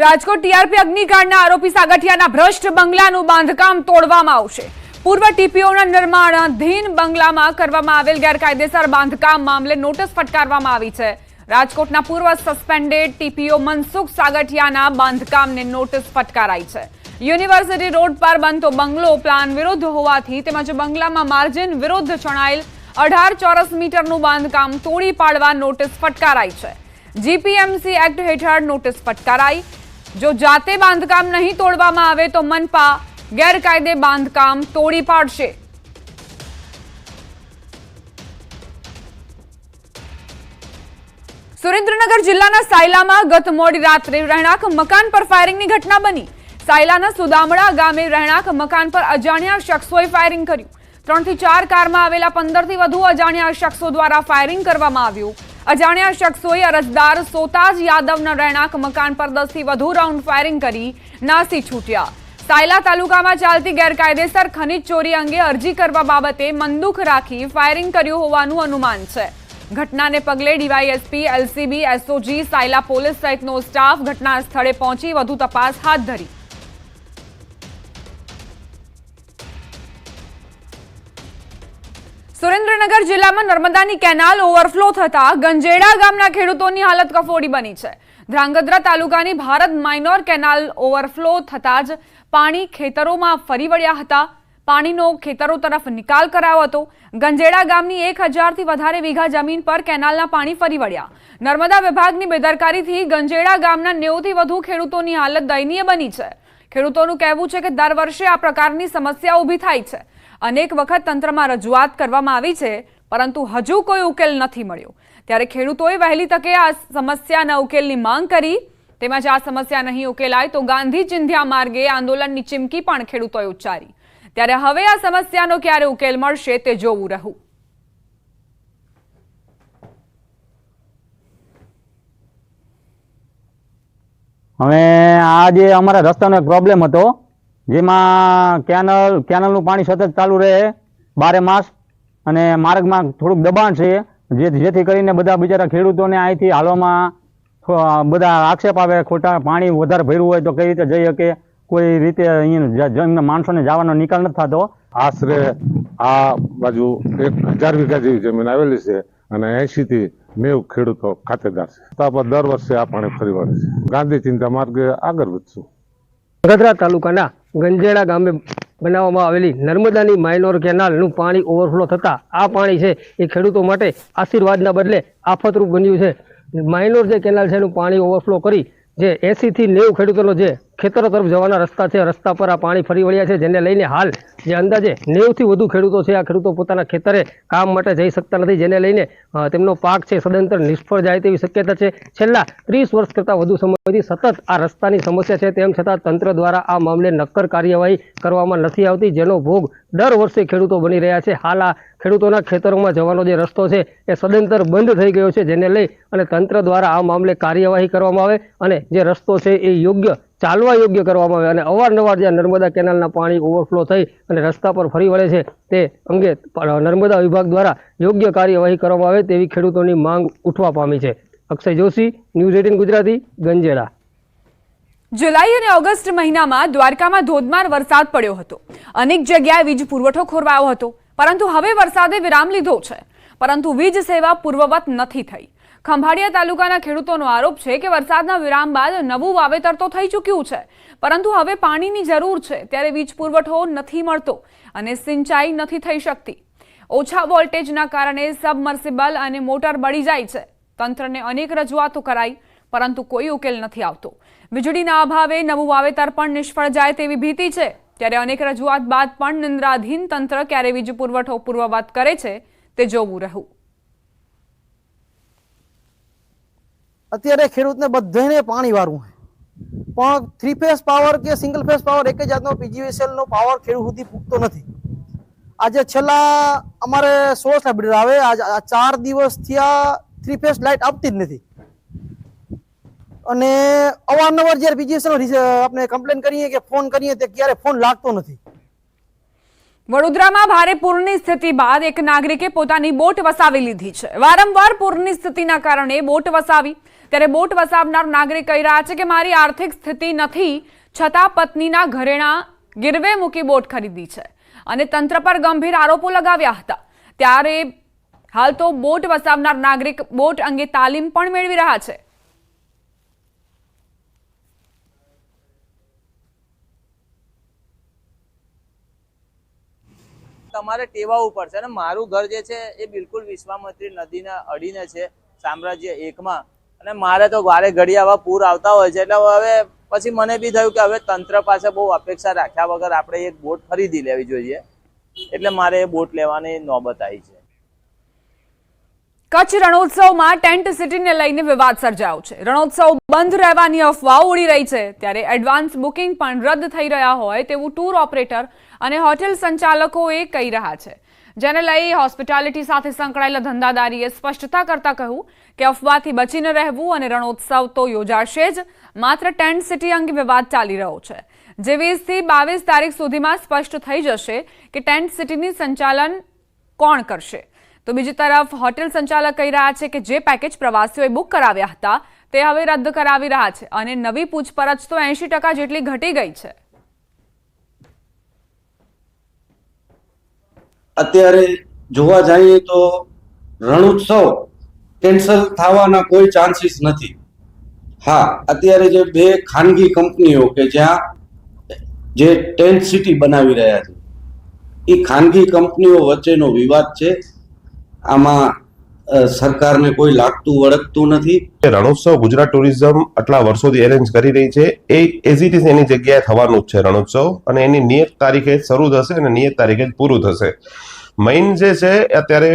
Rajkot TRP અગ્નિકાંડના આરોપી સાગઠિયાના ભ્રષ્ટ બંગલાનું બાંધકામ તોડવામાં આવશે. પૂર્વ ટીપીઓના નિર્માણાધીન બંગલામાં કરવામાં આવેલ ગેરકાયદેસર બાંધકામ મામલે નોટિસ ફટકારવામાં આવી છે. રાજકોટના પૂર્વ સસ્પેન્ડેડ ટીપીઓ મનસુખ સાગઠિયાના બાંધકામને નોટિસ ફટકારાઈ છે. યુનિવર્સિટી રોડ પર બનતો બંગલો પ્લાન વિરુદ્ધ હોવાથી તેમજ બંગલામાં માર્જિન વિરુદ્ધ જણાયેલ અઢાર ચોરસ મીટરનું બાંધકામ તોડી પાડવા નોટિસ ફટકારાઈ છે. જીપીએમસી એક્ટ હેઠળ નોટિસ ફટકારાઈ. જો જાતે બાંધકામ નહીં તોડવામાં આવે તો મનપા ગેરકાયદે બાંધકામ તોડી પાડશે. સુરેન્દ્રનગર જિલ્લાના સાયલામાં ગત મોડી રાત્રે રહેણાંક મકાન પર ફાયરિંગની ઘટના બની. સાયલાના સુદામડા ગામે રહેણાંક મકાન પર અજાણ્યા શખ્સોએ ફાયરિંગ કર્યું. ત્રણથી ચાર કારમાં આવેલા પંદરથી વધુ અજાણ્યા શખ્સો દ્વારા ફાયરિંગ કરવામાં આવ્યું. અજાણ્યા શખ્સોએ અરજદાર સોતાજ યાદવના રહેણાંક મકાન પર દસથી વધુ રાઉન્ડ ફાયરિંગ કરી નાસી છૂટ્યા. સાયલા તાલુકામાં ચાલતી ગેરકાયદેસર ખનીજ ચોરી અંગે અરજી કરવા બાબતે મંદુક રાખી ફાયરિંગ કર્યું હોવાનું અનુમાન છે. ઘટનાને પગલે DYSP, LCB, SOG, Sayla police સહિતનો સ્ટાફ ઘટના સ્થળે પહોંચી વધુ તપાસ હાથ ધરી. સુરેન્દ્રનગર જિલ્લામાં નર્મદાની કેનાલ ઓવરફ્લો થતા ગંજેડા ગામના ખેડૂતોની હાલત કફોડી બની છે. ધ્રાંગધ્રા તાલુકાની ભારત માઇનોર કેનાલ ઓવરફ્લો થતા જ પાણી ખેતરોમાં ફરી વળ્યા હતા. પાણીનો ખેતરો તરફ નિકાલ કરાયો હતો. ગંજેડા ગામની એક હજારથી વધારે વીઘા જમીન પર કેનાલના પાણી ફરી વળ્યા. નર્મદા વિભાગની બેદરકારીથી ગંજેડા ગામના નેવુંથી વધુ ખેડૂતોની હાલત દયનીય બની છે. ખેડૂતોનું કહેવું છે કે દર વર્ષે આ પ્રકારની સમસ્યા ઊભી થાય છે. અનેક વખત તંત્રમાં રજૂઆત કરવામાં આવી છે, પરંતુ હજુ કોઈ ઉકેલ નથી મળ્યો. ત્યારે ખેડૂતોએ વહેલી તકે આ સમસ્યાના ઉકેલની માંગ કરી. તેમજ આ સમસ્યા નહીં ઉકેલાય તો ગાંધી ચિંધ્યા માર્ગે આંદોલનની ચીમકી પણ ખેડૂતોએ ઉચ્ચારી. ત્યારે હવે આ સમસ્યાનો ક્યારે ઉકેલ મળશે તે જોવું રહ્યું. હવે આ જે અમારા રસ્તાનો એક પ્રોબ્લેમ હતો જેમાં કેનલ કેનલનું પાણી સતત ચાલુ રહે બારે માસ અને માર્ગમાં થોડુંક દબાણ છે જે જેથી કરીને બધા બિચારા ખેડૂતોને અહીંથી હાલવામાં બધા આક્ષેપ આવે ખોટા પાણી વધારે ભર્યું હોય તો કઈ રીતે જઈ શકે? કોઈ રીતે અહીંયા માણસોને જવાનો નિકાલ નથી થતો? આશરે આ બાજુ એક હજાર વીઘા જેવી જમીન આવેલી છે અને એંશી થી નેવ ખેડૂતો ખાતેદાર છે. રસ્તા દર વર્ષે આ પાણી ફરી વળે છે. ગાંધી ચિંતા માર્ગે આગળ વધશું. ગધરા તાલુકાના ગંજેડા ગામે બનાવવામાં આવેલી નર્મદાની માઇનોર કેનાલનું પાણી ઓવરફ્લો થતાં આ પાણી છે એ ખેડૂતો માટે આશીર્વાદના બદલે આફતરૂપ બન્યું છે. માઇનોર જે કેનાલ છે એનું પાણી ઓવરફ્લો કરી જે એંસીથી નેવું ખેડૂતોનો જે ખેતરો તરફ જવાના રસ્તા છે, રસ્તા પર આ પાણી ફરી વળ્યા છે, જેને લઈને હાલ જે અંદાજે નેવથી વધુ ખેડૂતો છે, આ ખેડૂતો પોતાના ખેતરે કામ માટે જઈ શકતા નથી, જેને લઈને તેમનો પાક છે સદંતર નિષ્ફળ જાય તેવી શક્યતા છે. છેલ્લા ત્રીસ વર્ષ કરતાં વધુ સમયથી સતત આ રસ્તાની સમસ્યા છે, તેમ છતાં તંત્ર દ્વારા આ મામલે નક્કર કાર્યવાહી કરવામાં નથી આવતી, જેનો ભોગ દર વર્ષે ખેડૂતો બની રહ્યા છે. હાલ આ ખેડૂતોના ખેતરોમાં જવાનો જે રસ્તો છે એ સદંતર બંધ થઈ ગયો છે, જેને લઈ અને તંત્ર દ્વારા આ મામલે કાર્યવાહી કરવામાં આવે અને જે રસ્તો છે એ યોગ્ય, ચાલવા યોગ્ય કરવામાં આવે અને અવારનવાર જ્યાં નર્મદા કેનાલના પાણી ઓવરફ્લો થઈ અને રસ્તા પર ફરી વળે છે, તે અંગે નર્મદા વિભાગ દ્વારા યોગ્ય કાર્યવાહી કરવામાં આવે તેવી ખેડૂતોની માંગ ઉઠવા પામી છે. અક્ષય જોશી, ન્યૂઝ એટીન ગુજરાતી ગંજેડા જુલાઈ અને ઓગસ્ટ મહિનામાં દ્વારકામાં ધોધમાર વરસાદ પડ્યો હતો. અનેક જગ્યાએ વીજ પુરવઠો ખોરવાયો હતો. પરંતુ હવે વરસાદે વિરામ લીધો છે. પરંતુ વીજ સેવા પૂર્વવત નથી થઈ. ખંભાળિયા તાલુકાના ખેડૂતોનો આરોપ છે કે વરસાદના વિરામ બાદ નવું વાવેતર તો થઈ ચૂક્યું છે. પરંતુ હવે પાણીની જરૂર છે, ત્યારે વીજ પુરવઠો નથી મળતો અને સિંચાઈ નથી થઈ શકતી. ઓછા વોલ્ટેજના કારણે સબમર્સિબલ અને મોટર બળી જાય છે. તંત્રને અનેક રજૂઆતો કરાઈ, પરંતુ કોઈ ઉકેલ નથી આવતો. વીજળીના અભાવે નવું વાવેતર પણ નિષ્ફળ જાય તેવી ભીતિ છે. ત્યારે અનેક રજૂઆત બાદ પણ નિંદ્રાધીન તંત્ર ક્યારે વીજ પુરવઠો પૂર્વવત કરે છે તે જોવું રહ્યું. અત્યારે ખેડૂતને બધાને પાણી વારવું પણ થ્રી ફેઝ પાવર કે સિંગલ ફેઝ પાવર એક જ જાતનો પીજીવીએસએલ નો પાવર ખેડૂત સુધી પૂગતો નથી. આજે છેલ્લા અમારે સોર્સ લાઇબ્રેરી આવે આ ચાર દિવસ થયા થ્રી ફેઝ લાઇટ આપતી જ નથી. અને અવારનવાર જ્યારે પીજીવીએસએલ આપણે કમ્પ્લેન કરીએ કે ફોન કરીએ તે ક્યારે ફોન લાગતો નથી. વડોદરામાં ભારે પૂરની સ્થિતિ બાદ એક નાગરિકે પોતાની બોટ વસાવી લીધી છે. વારંવાર પૂરની સ્થિતિના કારણે બોટ વસાવી. ત્યારે બોટ વસાવનાર નાગરિક કહી રહ્યા છે કે મારી આર્થિક સ્થિતિ નથી, છતાં પત્નીના ઘરેણા ગીરવે મૂકી બોટ ખરીદી છે. અને તંત્ર પર ગંભીર આરોપો લગાવ્યા હતા. ત્યારે હાલ તો બોટ વસાવનાર નાગરિક બોટ અંગે તાલીમ પણ મેળવી રહ્યા છે. તમારે ટેવાવું પડશે અને મારું ઘર જે છે એ બિલકુલ વિશ્વામિત્રી નદીના અડીને છે, સામ્રાજ્ય એકમાં. અને મારે તો વારે ઘડી આવા પૂર આવતા હોય છે, એટલે હવે પછી મને બી થયું કે હવે તંત્ર પાસે બહુ અપેક્ષા રાખ્યા વગર આપણે એક બોટ ખરીદી લેવી જોઈએ. એટલે મારે એ બોટ લેવાની નોબત આવી છે. કચ્છ રણોત્સવમાં ટેન્ટ સિટીને લઈને વિવાદ સર્જાયો છે. રણોત્સવ બંધ રહેવાની અફવાઓ ઉડી રહી છે. ત્યારે એડવાન્સ બુકિંગ પણ રદ થઈ રહ્યા હોય તેવું ટૂર ઓપરેટર અને હોટેલ સંચાલકોએ કહી રહ્યા છે. જેને લઈ હોસ્પિટાલિટી સાથે સંકળાયેલા ધંધાદારીએ સ્પષ્ટતા કરતા કહ્યું કે અફવાથી બચીને રહેવું અને રણોત્સવ તો યોજાશે જ. માત્ર ટેન્ટ સિટી અંગે વિવાદ ચાલી રહ્યો છે. જે વીસથી બાવીસ તારીખ સુધીમાં સ્પષ્ટ થઈ જશે કે ટેન્ટ સિટીની સંચાલન કોણ કરશે. તો બીજી તરફ હોટેલ સંચાલક કહી રહ્યા છે કે જે પેકેજ પ્રવાસીઓએ બુક કરાવ્યા હતા, તે હવે રદ કરાવી રહ્યા છે અને નવી પૂછપરછ તો એંશી ટકા જેટલી ઘટી ગઈ છે. અત્યારે જોવા જઈએ તો રણોત્સવ કેન્સલ થવાના કોઈ ચાન્સીસ નથી. હા, અત્યારે જે બે ખાનગી કંપનીઓ કે જ્યાં જે ટેન્ટ સિટી બનાવી રહ્યા છે એ ખાનગી કંપનીઓ વચ્ચેનો વિવાદ છે. આમાં સરકારને કોઈ લાગતું, વળગતું નથી. રણોત્સવ ગુજરાત ટુરિઝમ આટલા વર્ષોથી એરેન્જ કરી રહી છે. એ એઝ ઇટ ઇઝ એની જગ્યાએ થવાનું જ છે રણોત્સવ અને એની નિયત તારીખે શરૂ થશે અને નિયત તારીખે જ પૂરું થશે. મેઇન જે છે, અત્યારે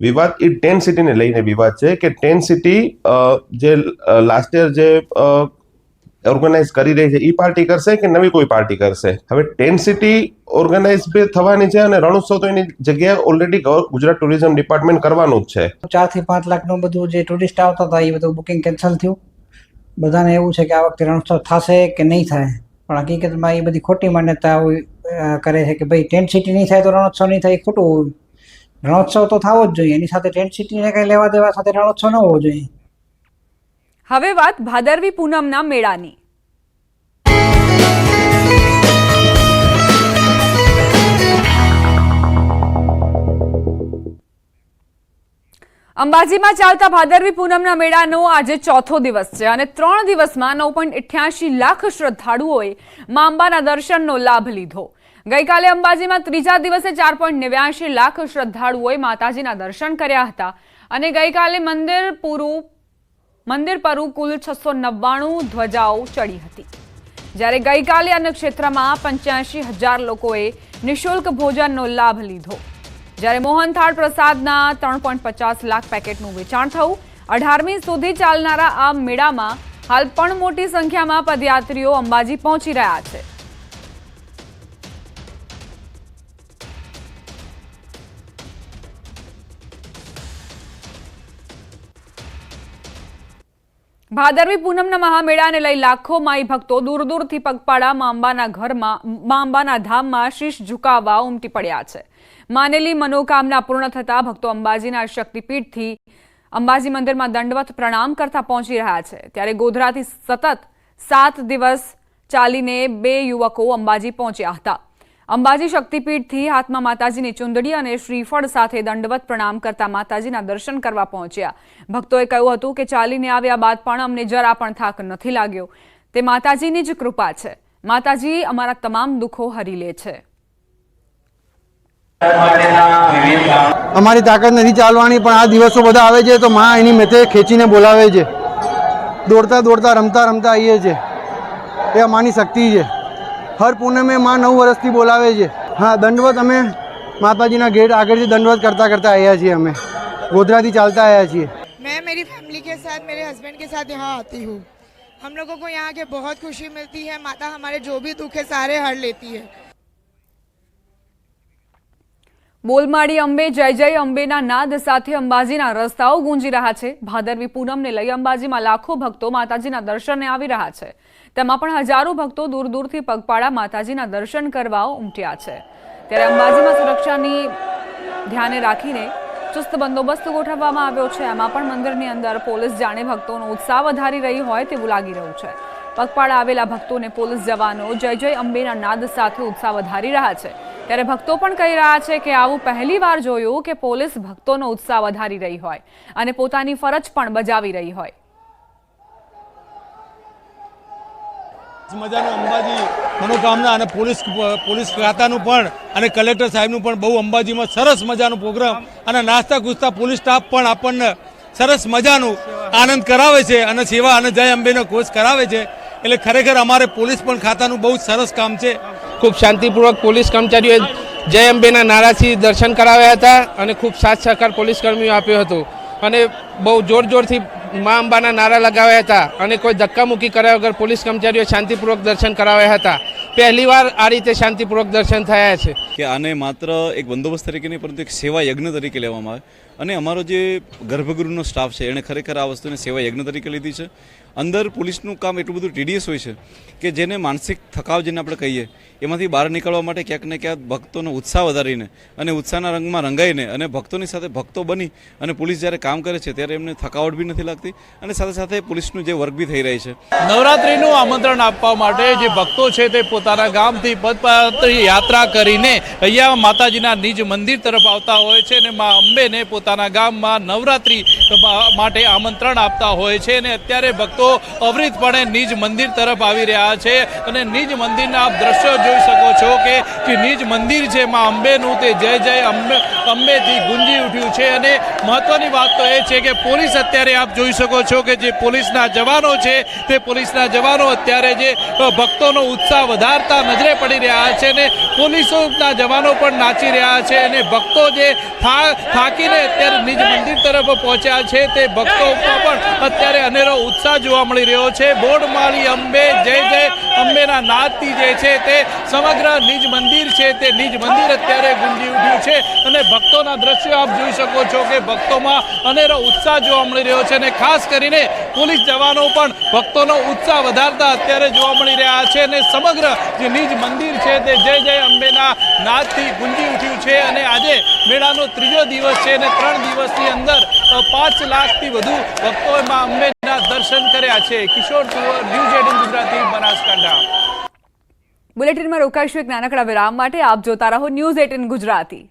વિવાદ, એ ટેન સિટીને લઈને વિવાદ છે કે ટેન સિટી જે લાસ્ટ યર જે ઓર્ગેનાઇઝ કરી રહી છે એ પાર્ટી કરશે કે નવી કોઈ પાર્ટી કરશે? હવે ટેન સિટી ઓર્ગેનાઇઝ થવાની છે અને રણોત્સવ તો એની જગ્યાએ ઓલરેડી ગુજરાત ટુરિઝમ ડિપાર્ટમેન્ટ કરવાનું જ છે. ચારથી પાંચ લાખનું બધું જે ટુરિસ્ટ આવતા હતા એ બધું બુકિંગ કેન્સલ થયું. બધાને એવું છે કે આ વખતે રણોત્સવ થશે કે નહીં થાય? પણ હકીકતમાં એ બધી ખોટી માન્યતા કરે છે કે ભાઈ ટેન્ટ સિટી નહીં થાય તો રણોત્સવ નહીં થાય ખોટું રણોત્સવ તો થવો જ જોઈએ. એની સાથે ટેન્ટ સિટીને કંઈ લેવા દેવા સાથે રણોત્સવ ન હોવો જોઈએ. હવે વાત ભાદરવી પૂનમના મેળાની. અંબાજીમાં ચાલતા ભાદરવી પૂનમના મેળાનો આજે ચોથો દિવસ છે અને ત્રણ દિવસમાં નવ પોઈન્ટ અઠ્યાસી લાખ શ્રદ્ધાળુઓએ મા અંબાના દર્શનનો લાભ લીધો. ગઈકાલે અંબાજીમાં ત્રીજા દિવસે ચાર પોઈન્ટ નેવ્યાસી લાખ શ્રદ્ધાળુઓએ માતાજીના દર્શન કર્યા હતા અને ગઈકાલે મંદિર પૂરું મંદિર પર કુલ છસો નવ્વાણું ધ્વજાઓ ચડી હતી. જ્યારે ગઈકાલે અન્ય ક્ષેત્રમાં પંચ્યાસી હજાર લોકોએ નિઃશુલ્ક ભોજનનો લાભ લીધો. જ્યારે મોહનથાળ પ્રસાદના ત્રણ પોઈન્ટ પચાસ લાખ પેકેટનું વેચાણ થયું, અઢારમી સુધી ચાલનારા આ મેળામાં હાલ પણ મોટી સંખ્યામાં પદયાત્રીઓ અંબાજી પહોંચી રહ્યા છે. ભાદરવી પૂનમના મહામેળાને લઈ લાખો માઈ ભક્તો દૂર દૂરથી પગપાળા મા અંબાના ઘરમાં મા અંબાના ધામમાં શીશ ઝુકાવવા ઉમટી પડ્યા છે. માનેલી મનોકામના પૂર્ણ થતા ભક્તો અંબાજીના શક્તિપીઠથી અંબાજી મંદિરમાં દંડવત પ્રણામ કરતા પહોંચી રહ્યા છે. ત્યારે ગોધરાથી સતત સાત દિવસ ચાલીને બે યુવકો અંબાજી પહોંચ્યા હતા. અંબાજી શક્તિપીઠથી હાથમાં માતાજીની ચુંદડી અને શ્રીફળ સાથે દંડવત પ્રણામ કરતા માતાજીના દર્શન કરવા પહોંચ્યા. ભક્તોએ કહ્યું હતું કે ચાલીને આવ્યા બાદ પણ અમને જરા પણ થાક નથી લાગ્યો. તે માતાજીની જ કૃપા છે. માતાજી અમારા તમામ દુઃખો હરી લે છે. અમારી તાકાત નથી ચાલવાની, પણ આ દિવસો બધા આવે છે તો માં એની મેથે ખેંચીને બોલાવે છે. દોડતા દોડતા, રમતા રમતા આવીએ છે. એ અમારી શક્તિ છે. હર પૂનમે માં નવ વર્ષથી બોલાવે છે હા દંડવત અમે માતાજીના ગેટ આગળથી દંડવત કરતા કરતા આવ્યા છીએ અમે ગોધરાથી ચાલતા આવ્યા છીએ मैं मेरी फैमिली के साथ मेरे हस्बैंड के साथ यहाँ आती हूँ हम लोगों को यहाँ के बहुत खुशी मिलती है माता हमारे जो भी दुख है सारे हर लेती है બોલમાળી અંબે જય જય અંબેના નાદ સાથે અંબાજીના રસ્તાઓ ગુંજી રહ્યા છે ભાદરવી પૂનમને લઈ અંબાજીમાં લાખો ભક્તો માતાજીના દર્શને આવી રહ્યા છે તેમાં પણ હજારો ભક્તો દૂર દૂરથી પગપાળા માતાજીના દર્શન કરવા ઉમટ્યા છે. ત્યારે અંબાજીમાં સુરક્ષાની ધ્યાને રાખીને ચુસ્ત બંદોબસ્ત ગોઠવવામાં આવ્યો છે. એમાં પણ મંદિરની અંદર પોલીસ જાણે ભક્તોનો ઉત્સાહ વધારી રહી હોય તેવું લાગી રહ્યું છે. પગપાળા આવેલા ભક્તોને પોલીસ જવાનો જય જય અંબેના નાદ સાથે ઉત્સાહ વધારી રહ્યા છે. ત્યારે ભક્તો પણ કહી રહ્યા છે કે આવું પહેલી જોયું કે પોલીસ ભક્તોનો ઉત્સાહ વધારી રહી હોય અને પોતાની ફરજ પણ બજાવી રહી હોય. મજાનું અંબાજી મનોકામના અને પોલીસ પોલીસ ખાતાનું પણ અને કલેક્ટર સાહેબનું પણ બહુ અંબાજીમાં સરસ મજાનું પ્રોગ્રામ અને નાસ્તા કૂદતા પોલીસ સ્ટાફ પણ આપણને સરસ મજાનું આનંદ કરાવે છે અને સેવા અને જય અંબેનો કોર્સ કરાવે છે. એટલે ખરેખર અમારે પોલીસ પણ ખાતાનું બહુ સરસ કામ છે. ખૂબ શાંતિપૂર્વક પોલીસ કર્મચારીઓએ જય અંબેના નારાથી દર્શન કરાવ્યા હતા અને ખૂબ સાથ સહકાર પોલીસ કર્મીઓ આપ્યો હતો. અને બહુ જોર જોરથી મા અંબાના નારા લગાવ્યા હતા અને કોઈ ધક્કામુક્કી કર્યા વગર પોલીસ કર્મચારીઓ શાંતિપૂર્વક દર્શન કરાવ્યા હતા. પહેલીવાર આ રીતે શાંતિપૂર્વક દર્શન થયા છે. કે આને માત્ર એક બંદોબસ્ત તરીકે નહીં, પરંતુ એક સેવા યજ્ઞ તરીકે લેવામાં આવે. અને અમારો જે ગર્ભગૃહનો સ્ટાફ છે, એણે ખરેખર આ વસ્તુને સેવા યજ્ઞ તરીકે લીધી છે. અંદર પોલીસનું કામ એટલું બધું ટીડીએસ હોય છે કે જેને માનસિક થકાવ જેને આપણે કહીએ, એમાંથી બહાર નીકળવા માટે ક્યાંક ને ક્યાંક ભક્તોનો ઉત્સાહ વધારીને અને ઉત્સાહના રંગમાં રંગાઈને અને ભક્તોની સાથે ભક્તો બની અને પોલીસ જ્યારે કામ કરે છે ત્યારે એમને થકાવટ બી નથી લાગતી અને સાથે સાથે પોલીસનું જે વર્ક બી થઈ રહી છે. નવરાત્રિનું આમંત્રણ આપવા માટે જે ભક્તો છે તે પોતાના ગામથી પદપાત્રી યાત્રા કરીને અહીંયા માતાજીના નિજ મંદિર તરફ આવતા હોય છે અને મા અંબેને પોતાના ગામમાં નવરાત્રિ માટે આમંત્રણ આપતા હોય છે અને અત્યારે ભક્તો અવિરતપણે નિજ મંદિર તરફ આવી રહ્યા છે અને નિજ મંદિરના આપ દ્રશ્યો જોઈ શકો છો કે નિજ મંદિર છે માં અંબેનું તે જય જય અંબે, અંબેથી ગુંજી ઉઠ્યું છે અને મહત્વની વાત તો એ છે કે પોલીસ અત્યારે આપ જોઈ શકો છો કે જે પોલીસના જવાનો છે, તે પોલીસના જવાનો અત્યારે જે ભક્તોનો ઉત્સાહ વધારતા નજરે પડી રહ્યા છે અને પોલીસોના જવાનો પણ નાચી રહ્યા છે અને ભક્તો જે થાકીને અત્યારે નિજ મંદિર તરફ પહોંચ્યા છે, તે ભક્તોમાં પણ અત્યારે અનેરો ઉત્સાહ જોવા મળી રહ્યો છે. બોડમાળી અંબે, જય જય અંબેના નાદથી જે છે તે સમગ્ર નિજ મંદિર છે, તે નિજ મંદિર અત્યારે ગુંજી ઉઠ્યું છે અને ભક્તોના દ્રશ્યો આપ જોઈ શકો છો કે ભક્તોમાં અનેરો ઉત્સાહ જોવા મળી રહ્યો છે અને ખાસ કરીને પોલીસ જવાનો પણ ભક્તોનો ઉત્સાહ વધારતા અત્યારે જોવા મળી રહ્યા છે અને સમગ્ર જે નિજ મંદિર છે તે જય જય અંબેના નાદથી ગુંજી ઉઠ્યું છે અને આજે મેળાનો ત્રીજો દિવસ છે અને ત્રણ દિવસની અંદર પાંચ લાખથી વધુ ભક્તોએ મા અંબેના દર્શન કર્યા છે. Kishor Tuvar, news eighteen Gujarati, Banaskantha. બુલેટિનમાં રોકાઈશું એક નાનકડા વિરામ માટે. આપ જોતા રહો ન્યૂઝ એટીન ગુજરાતી.